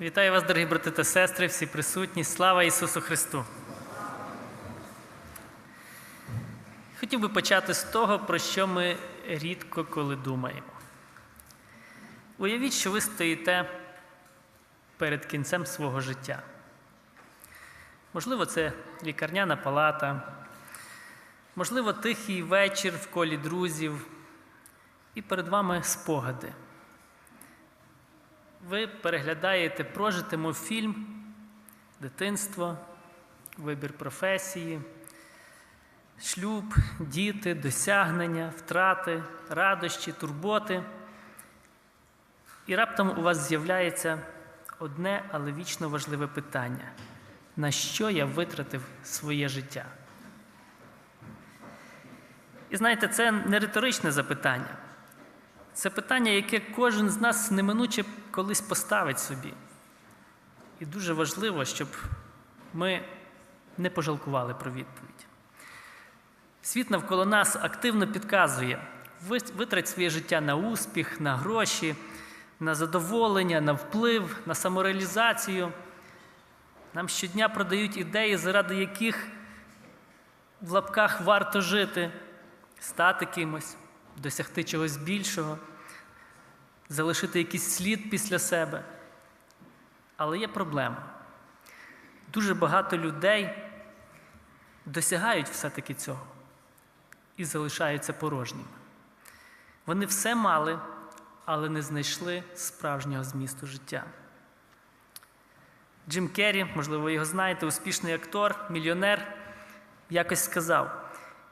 Вітаю вас, дорогі брати та сестри, всі присутні. Слава Ісусу Христу! Хотів би почати з того, про що ми рідко коли думаємо. Уявіть, що ви стоїте перед кінцем свого життя. Можливо, це лікарняна палата, можливо, тихий вечір в колі друзів, і перед вами спогади. Ви переглядаєте прожитиму фільм, дитинство, вибір професії, шлюб, діти, досягнення, втрати, радощі, турботи. І раптом у вас з'являється одне, але вічно важливе питання: на що я витратив своє життя? І знаєте, це не риторичне запитання. Це питання, яке кожен з нас неминуче колись поставить собі. І дуже важливо, щоб ми не пожалкували про відповідь. Світ навколо нас активно підказує, витрать своє життя на успіх, на гроші, на задоволення, на вплив, на самореалізацію. Нам щодня продають ідеї, заради яких в лапках варто жити, стати кимось досягти чогось більшого, залишити якийсь слід після себе. Але є проблема. Дуже багато людей досягають все-таки цього і залишаються порожніми. Вони все мали, але не знайшли справжнього змісту життя. Джим Керрі, можливо, ви його знаєте, успішний актор, мільйонер, якось сказав.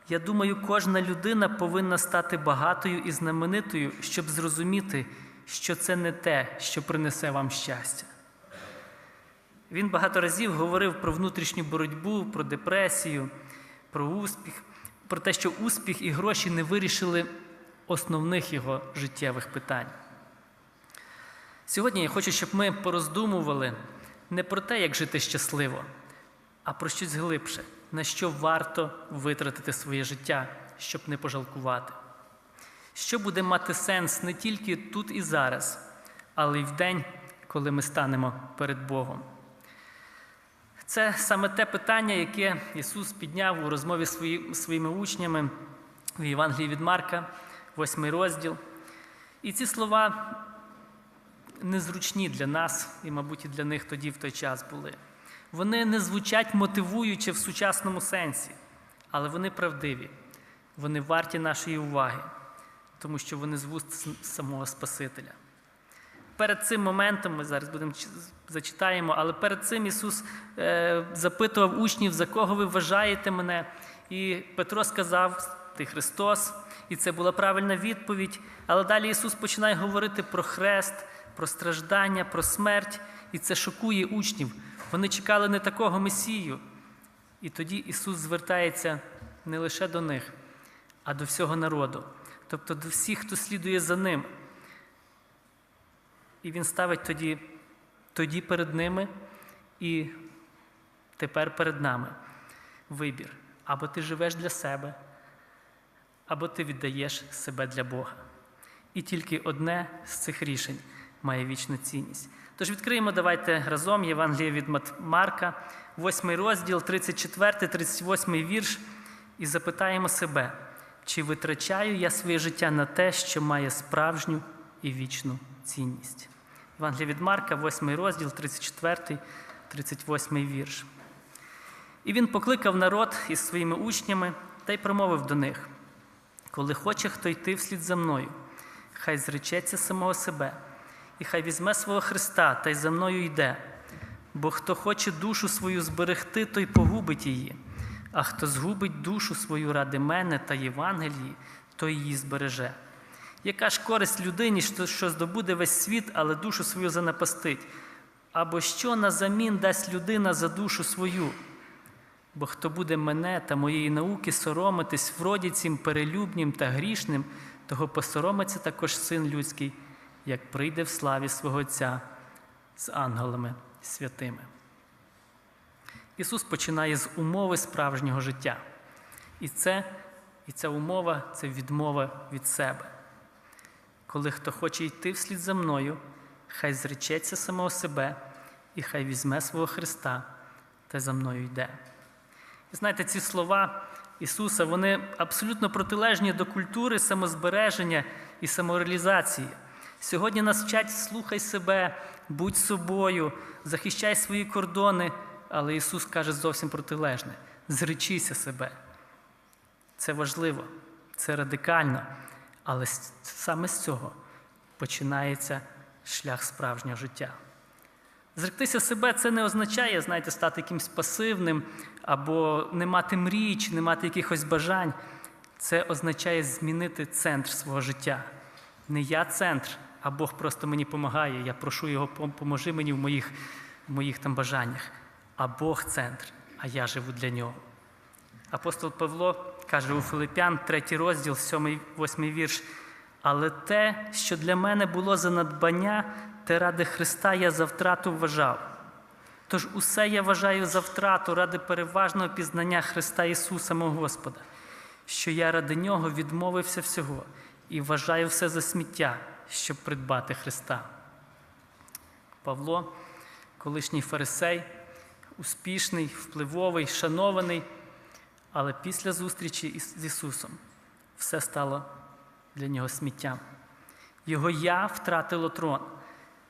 Я думаю, кожна людина повинна стати багатою і знаменитою, щоб зрозуміти, що це не те, що принесе вам щастя. Він багато разів говорив про внутрішню боротьбу, про депресію, про успіх, про те, що успіх і гроші не вирішили основних його життєвих питань. Сьогодні я хочу, щоб ми пороздумували не про те, як жити щасливо, а про щось глибше на що варто витратити своє життя, щоб не пожалкувати. Що буде мати сенс не тільки тут і зараз, але й в день, коли ми станемо перед Богом. Це саме те питання, яке Ісус підняв у розмові зі своїми учнями в Євангелії від Марка, 8 розділ. І ці слова незручні для нас, і, мабуть, і для них тоді в той час були. Вони не звучать мотивуючи в сучасному сенсі, але вони правдиві, вони варті нашої уваги, тому що вони з вуст самого Спасителя. Перед цим моментом, ми зараз будемо зачитаємо, але перед цим Ісус е, запитував учнів, за кого ви вважаєте мене. І Петро сказав, ти Христос, і це була правильна відповідь. Але далі Ісус починає говорити про хрест, про страждання, про смерть, і це шокує учнів. Вони чекали не такого Месію. І тоді Ісус звертається не лише до них, а до всього народу, тобто до всіх, хто слідує за ним. І Він ставить тоді, тоді перед ними і тепер перед нами вибір. Або ти живеш для себе, або ти віддаєш себе для Бога. І тільки одне з цих рішень має вічну цінність. Тож відкриємо давайте разом Євангеліє від Марка, 8 розділ, 34, 38 вірш, і запитаємо себе, чи витрачаю я своє життя на те, що має справжню і вічну цінність. Євангеліє від Марка, 8 розділ, 34, 38 вірш. І він покликав народ із своїми учнями та й промовив до них: коли хоче хто йти вслід за мною, хай зречеться самого себе і хай візьме свого Христа та й за мною йде. Бо хто хоче душу свою зберегти, той погубить її, а хто згубить душу свою ради мене та Євангелії, той її збереже. Яка ж користь людині, що здобуде весь світ, але душу свою занапастить? Або що назамін дасть людина за душу свою? Бо хто буде мене та моєї науки соромитись вроді цим перелюбнім та грішним, того посоромиться також син людський як прийде в славі свого Отця з ангелами святими. Ісус починає з умови справжнього життя. І це, і ця умова це відмова від себе. Коли хто хоче йти вслід за мною, хай зречеться самого себе, і хай візьме свого Христа та за мною йде. І знаєте, ці слова Ісуса, вони абсолютно протилежні до культури самозбереження і самореалізації. Сьогодні нас вчать слухай себе, будь собою, захищай свої кордони, але Ісус каже зовсім протилежне: зречися себе. Це важливо, це радикально, але саме з цього починається шлях справжнього життя. Зректися себе це не означає, знаєте, стати якимось пасивним або не мати мрій, чи не мати якихось бажань. Це означає змінити центр свого життя. Не я центр, а Бог просто мені допомагає. Я прошу його, поможи мені в моїх, в моїх там бажаннях. А Бог центр, а я живу для нього. Апостол Павло каже у Филипян, третій розділ, сьомий, восьмий вірш. Але те, що для мене було за надбання, те ради Христа я за втрату вважав. Тож усе я вважаю за втрату ради переважного пізнання Христа Ісуса, мого Господа, що я ради Нього відмовився всього і вважаю все за сміття, щоб придбати Христа. Павло, колишній фарисей, успішний, впливовий, шанований, але після зустрічі з Ісусом все стало для нього сміттям. Його я втратило трон.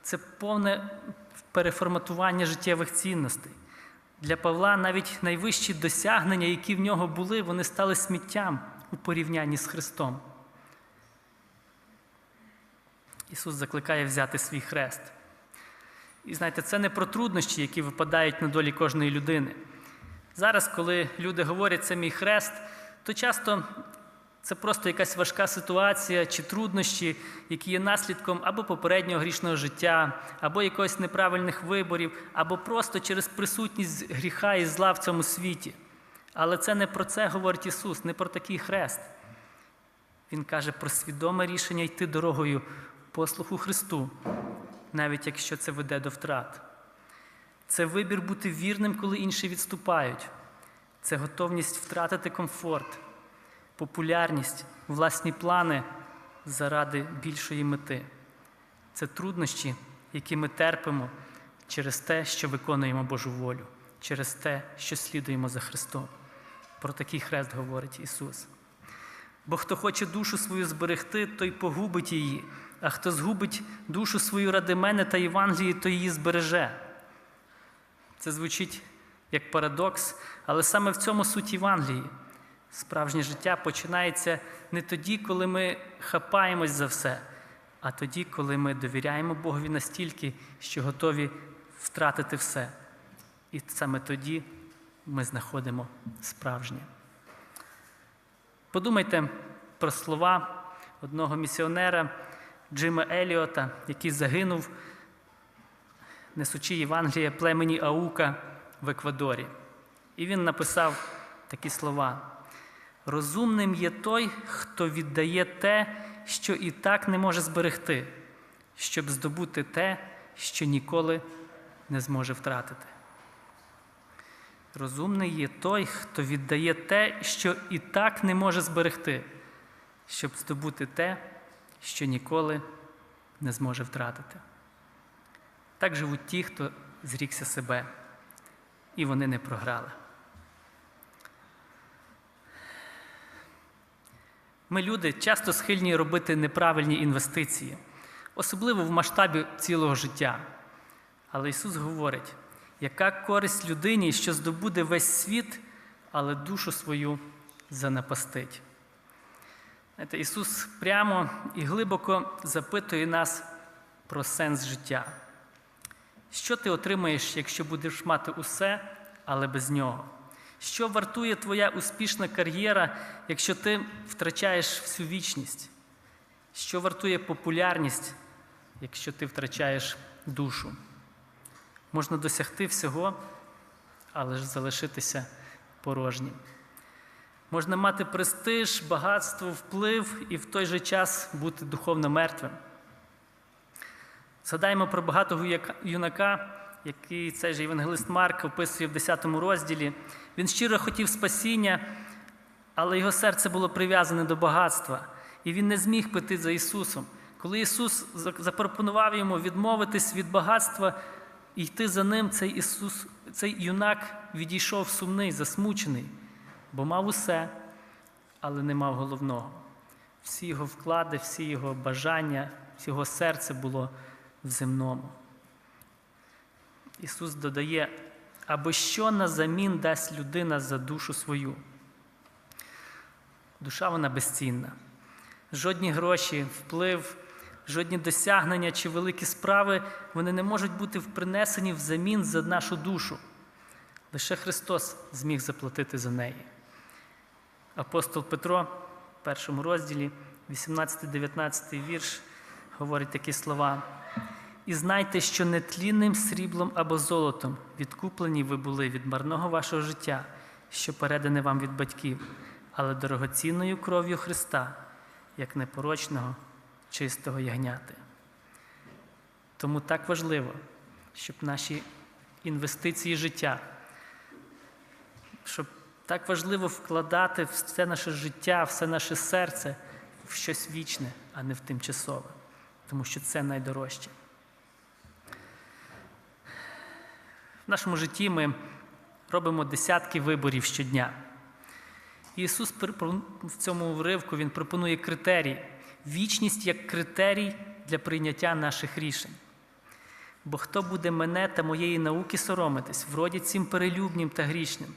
Це повне переформатування життєвих цінностей. Для Павла навіть найвищі досягнення, які в нього були, вони стали сміттям у порівнянні з Христом. Ісус закликає взяти свій хрест. І знаєте, це не про труднощі, які випадають на долі кожної людини. Зараз, коли люди говорять це мій хрест, то часто це просто якась важка ситуація чи труднощі, які є наслідком або попереднього грішного життя, або якогось неправильних виборів, або просто через присутність гріха і зла в цьому світі. Але це не про це говорить Ісус, не про такий хрест. Він каже про свідоме рішення йти дорогою послуху Христу, навіть якщо це веде до втрат. Це вибір бути вірним, коли інші відступають. Це готовність втратити комфорт, популярність, власні плани заради більшої мети. Це труднощі, які ми терпимо через те, що виконуємо Божу волю, через те, що слідуємо за Христом. Про такий хрест говорить Ісус. Бо хто хоче душу свою зберегти, той погубить її, а хто згубить душу свою ради мене та Євангелії, то її збереже. Це звучить як парадокс, але саме в цьому суть Євангелії. Справжнє життя починається не тоді, коли ми хапаємось за все, а тоді, коли ми довіряємо Богові настільки, що готові втратити все. І саме тоді ми знаходимо справжнє. Подумайте про слова одного місіонера Джима Еліота, який загинув, несучи Євангеліє племені Аука в Еквадорі. І він написав такі слова: Розумним є той, хто віддає те, що і так не може зберегти, щоб здобути те, що ніколи не зможе втратити. Розумний є той, хто віддає те, що і так не може зберегти, щоб здобути те, що ніколи не зможе втратити. Так живуть ті, хто зрікся себе, і вони не програли. Ми, люди, часто схильні робити неправильні інвестиції, особливо в масштабі цілого життя. Але Ісус говорить, яка користь людині, що здобуде весь світ, але душу свою занапастить. Знаєте, Ісус прямо і глибоко запитує нас про сенс життя. Що ти отримаєш, якщо будеш мати усе, але без нього? Що вартує твоя успішна кар'єра, якщо ти втрачаєш всю вічність? Що вартує популярність, якщо ти втрачаєш душу? Можна досягти всього, але ж залишитися порожнім. Можна мати престиж, багатство, вплив і в той же час бути духовно мертвим. Згадаємо про багатого юнака, який цей же євангелист Марк описує в 10 розділі. Він щиро хотів спасіння, але його серце було прив'язане до багатства, і він не зміг піти за Ісусом. Коли Ісус запропонував йому відмовитись від багатства, І йти за ним цей Ісус, цей юнак відійшов сумний, засмучений, бо мав усе, але не мав головного. Всі його вклади, всі його бажання, всі його серце було в земному. Ісус додає, або що на замін дасть людина за душу свою. Душа вона безцінна. Жодні гроші, вплив, жодні досягнення чи великі справи вони не можуть бути принесені взамін за нашу душу. Лише Христос зміг заплатити за неї. Апостол Петро в першому розділі, 18-19 вірш, говорить такі слова. І знайте, що нетлінним сріблом або золотом відкуплені ви були від марного вашого життя, що передане вам від батьків, але дорогоцінною кров'ю Христа, як непорочного, чистого ягняти. Тому так важливо, щоб наші інвестиції життя, щоб так важливо вкладати все наше життя, все наше серце в щось вічне, а не в тимчасове, тому що це найдорожче. В нашому житті ми робимо десятки виборів щодня. Ісус в цьому уривку Він пропонує критерій, вічність як критерій для прийняття наших рішень. Бо хто буде мене та моєї науки соромитись, вроді цим перелюбнім та грішним,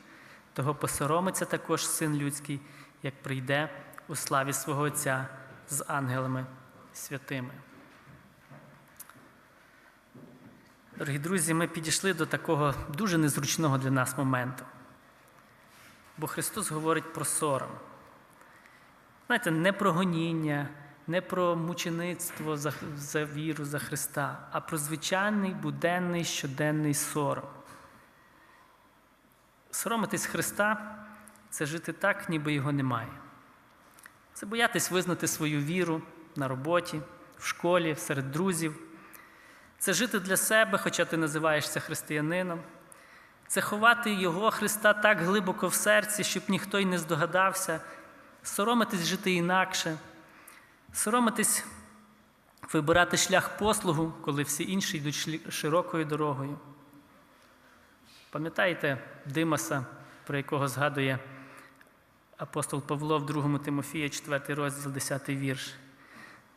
того посоромиться також син людський, як прийде у славі свого Отця з ангелами святими. Дорогі друзі, ми підійшли до такого дуже незручного для нас моменту. Бо Христос говорить про сором. Знаєте, не про гоніння, не про мучеництво за, за віру за Христа, а про звичайний буденний щоденний сором. Соромитись Христа це жити так, ніби його немає. Це боятись визнати свою віру на роботі, в школі, серед друзів. Це жити для себе, хоча ти називаєшся християнином. Це ховати Його Христа так глибоко в серці, щоб ніхто й не здогадався, соромитись жити інакше, соромитись вибирати шлях послугу, коли всі інші йдуть широкою дорогою. Пам'ятаєте Димаса, про якого згадує апостол Павло в 2 Тимофія, 4 розділ, 10 вірш.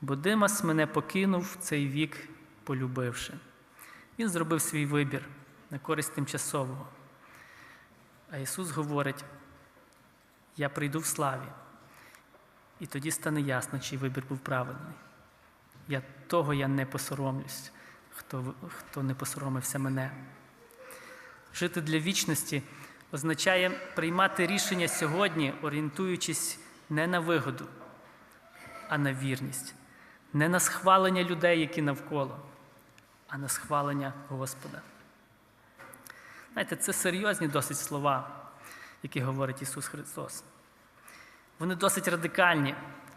Бо Димас мене покинув в цей вік, полюбивши. Він зробив свій вибір на користь тимчасового. А Ісус говорить: я прийду в славі, і тоді стане ясно, чий вибір був правильний. Я Того я не посоромлюсь, хто, хто не посоромився мене. Жити для вічності означає приймати рішення сьогодні, орієнтуючись не на вигоду, а на вірність, не на схвалення людей, які навколо, а на схвалення Господа. Знаєте, це серйозні досить слова, які говорить Ісус Христос. Вони досить радикальні.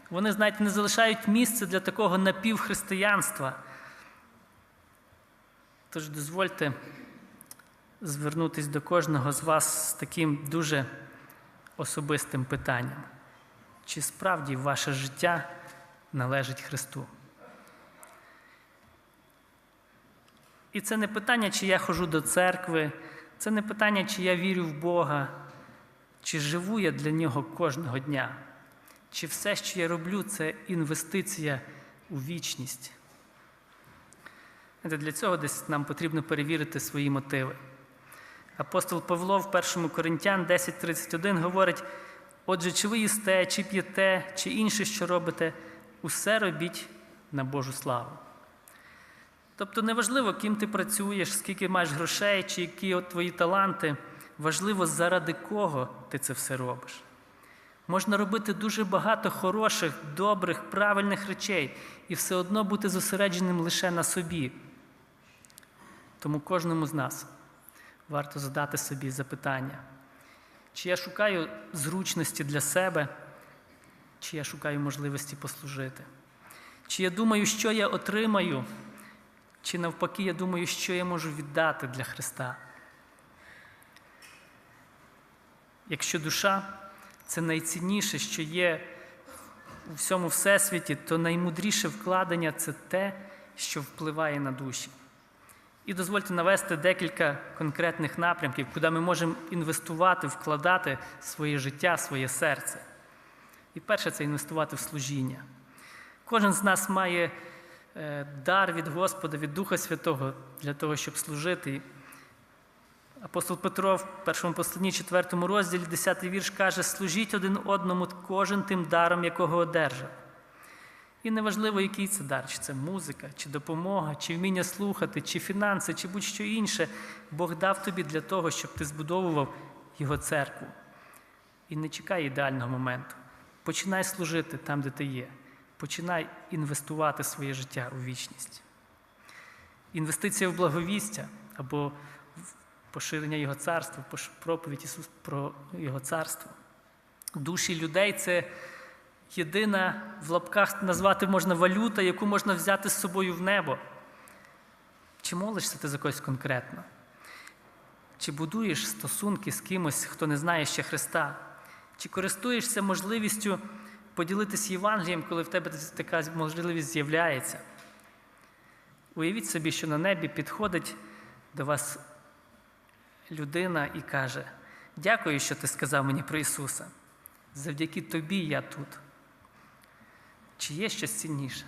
Вони, знаєте, не залишають місця для такого напівхристиянства. Тож дозвольте звернутися до кожного з вас з таким дуже особистим питанням. Чи справді ваше життя належить Христу? І це не питання, чи я ходжу до церкви, це не питання, чи я вірю в Бога, чи живу я для Нього кожного дня, чи все, що я роблю, це інвестиція у вічність. Для цього десь нам потрібно перевірити свої мотиви. Апостол Павло в 1 Коринтян 10:31 говорить: отже, чи ви їсте, чи п'єте, чи інше, що робите, усе робіть на Божу славу. Тобто неважливо, ким ти працюєш, скільки маєш грошей, чи які от твої таланти, важливо, заради кого ти це все робиш. Можна робити дуже багато хороших, добрих, правильних речей і все одно бути зосередженим лише на собі. Тому кожному з нас варто задати собі запитання, чи я шукаю зручності для себе, чи я шукаю можливості послужити, чи я думаю, що я отримаю. Чи навпаки, я думаю, що я можу віддати для Христа? Якщо душа це найцінніше, що є у всьому всесвіті, то наймудріше вкладення це те, що впливає на душі. І дозвольте навести декілька конкретних напрямків, куди ми можемо інвестувати, вкладати своє життя, своє серце. І перше це інвестувати в служіння. Кожен з нас має е, дар від Господа, від Духа Святого для того, щоб служити. Апостол Петро в першому посланні, 4 розділі, 10 вірш каже: служіть один одному кожен тим даром, якого одержав. І неважливо, який це дар, чи це музика, чи допомога, чи вміння слухати, чи фінанси, чи будь-що інше. Бог дав тобі для того, щоб ти збудовував Його церкву. І не чекай ідеального моменту. Починай служити там, де ти є. Починай інвестувати своє життя у вічність. Інвестиція в благовістя або в поширення Його царства, проповідь Ісус про Його царство. Душі людей це єдина в лапках назвати можна валюта, яку можна взяти з собою в небо. Чи молишся ти за когось конкретно? Чи будуєш стосунки з кимось, хто не знає ще Христа? Чи користуєшся можливістю поділитися Євангелієм, коли в тебе така можливість з'являється? Уявіть собі, що на небі підходить до вас людина і каже: Дякую, що ти сказав мені про Ісуса. Завдяки тобі я тут. Чи є щось цінніше?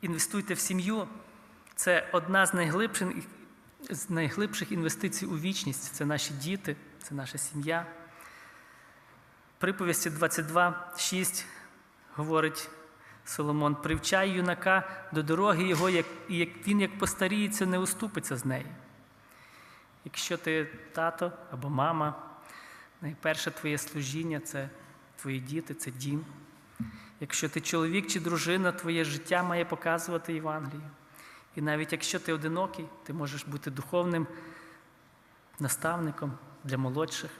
Інвестуйте в сім'ю. Це одна з найглибших, з найглибших інвестицій у вічність. Це наші діти, це наша сім'я. Приповісті 22.6 говорить Соломон: привчай юнака до дороги його, як, він як постаріється, не уступиться з неї. Якщо ти тато або мама, найперше твоє служіння це твої діти, це дім. Якщо ти чоловік чи дружина, твоє життя має показувати Євангелію. І навіть якщо ти одинокий, ти можеш бути духовним наставником для молодших.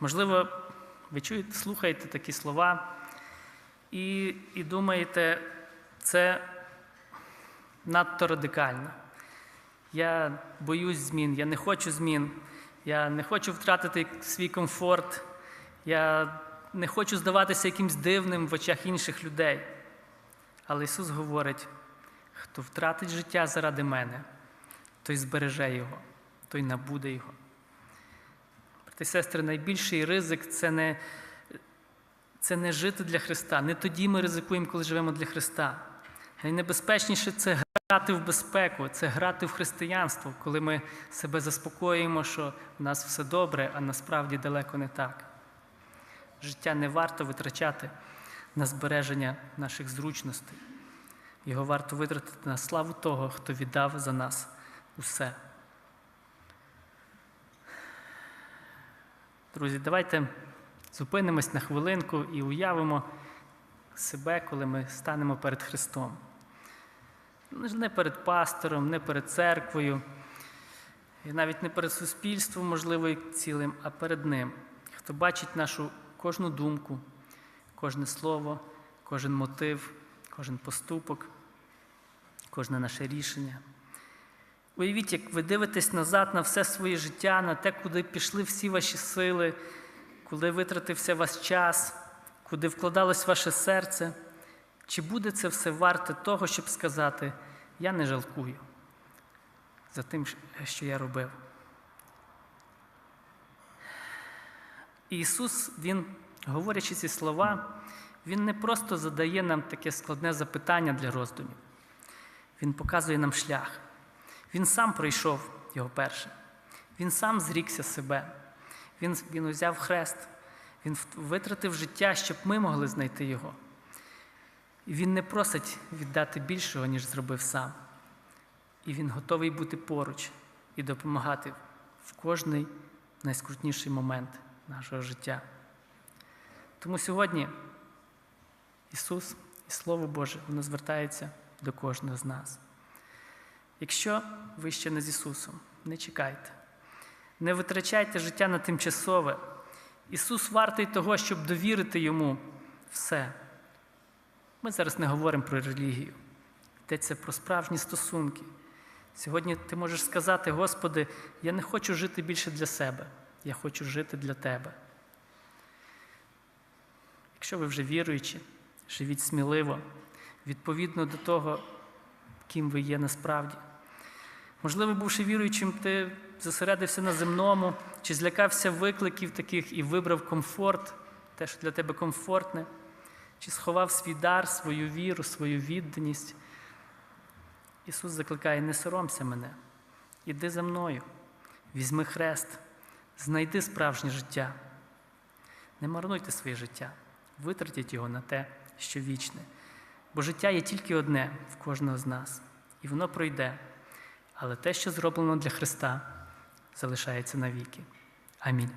Можливо, ви чуєте, слухаєте такі слова і, і думаєте, це надто радикально. Я боюсь змін, я не хочу змін, я не хочу втратити свій комфорт, я не хочу здаватися якимсь дивним в очах інших людей. Але Ісус говорить: хто втратить життя заради мене, той збереже його, той набуде його. Брати сестри, найбільший ризик це не, це не жити для Христа. Не тоді ми ризикуємо, коли живемо для Христа. Найнебезпечніше це грати в безпеку, це грати в християнство, коли ми себе заспокоюємо, що в нас все добре, а насправді далеко не так. Життя не варто витрачати на збереження наших зручностей. Його варто витратити на славу того, хто віддав за нас усе. Друзі, давайте зупинимось на хвилинку і уявимо себе, коли ми станемо перед Христом. Не перед пастором, не перед церквою, і навіть не перед суспільством, можливо, і цілим, а перед Ним, хто бачить нашу кожну думку, кожне слово, кожен мотив, кожен поступок, кожне наше рішення. Уявіть, як ви дивитесь назад на все своє життя, на те, куди пішли всі ваші сили, куди витратився ваш час, куди вкладалось ваше серце. Чи буде це все варте того, щоб сказати, я не жалкую за тим, що я робив? Ісус, Він, говорячи ці слова, Він не просто задає нам таке складне запитання для роздумів. Він показує нам шлях. Він сам пройшов його перше. Він сам зрікся себе. Він, він узяв хрест, він витратив життя, щоб ми могли знайти його. І він не просить віддати більшого, ніж зробив сам. І він готовий бути поруч і допомагати в кожний найскрутніший момент нашого життя. Тому сьогодні Ісус і Слово Боже, воно звертається до кожного з нас. Якщо ви ще не з Ісусом, не чекайте, не витрачайте життя на тимчасове. Ісус вартий того, щоб довірити Йому все. Ми зараз не говоримо про релігію, йдеться про справжні стосунки. Сьогодні ти можеш сказати, Господи, я не хочу жити більше для себе, я хочу жити для Тебе. Якщо ви вже віруючі, живіть сміливо, відповідно до того, ким ви є насправді. Можливо, бувши віруючим, ти зосередився на земному, чи злякався викликів таких і вибрав комфорт, те, що для тебе комфортне, чи сховав свій дар, свою віру, свою відданість. Ісус закликає: не соромся мене, іди за мною, візьми хрест, знайди справжнє життя. Не марнуйте своє життя, витратіть його на те, що вічне. Бо життя є тільки одне в кожного з нас, і воно пройде. Але те, що зроблено для Христа, залишається навіки. Амінь.